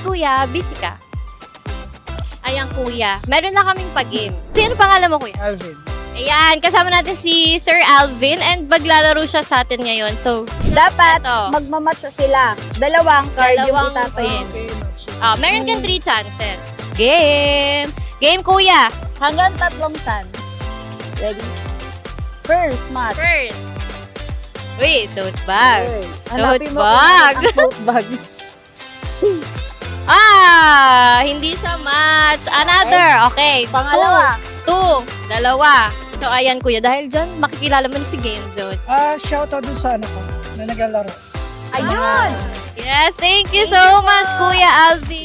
kuya, busy ka? Ayan kuya, meron na kaming pag-game. Sino pangalan mo kuya? Alvin. Ayan, kasama natin si Sir Alvin and maglalaro siya sa atin ngayon. So, Dapat Ito. magmamatch sila. Dalawang card Dalawang yung match. ah, meron kang three chances. Game! Game kuya! Hanggang tatlong chance. Ready? First match. First. Wait, tote bag. Tote bag. tote bag. Hindi siya match. Another. Okay. Pangalawa. Two. Two. Dalawa. So, ayan kuya. Dahil dyan, makikilala mo na si Game Zone. Ah, shoutout dun sa ano ko na naglalaro. Ayun! Yes, thank you so much, Kuya Alvin.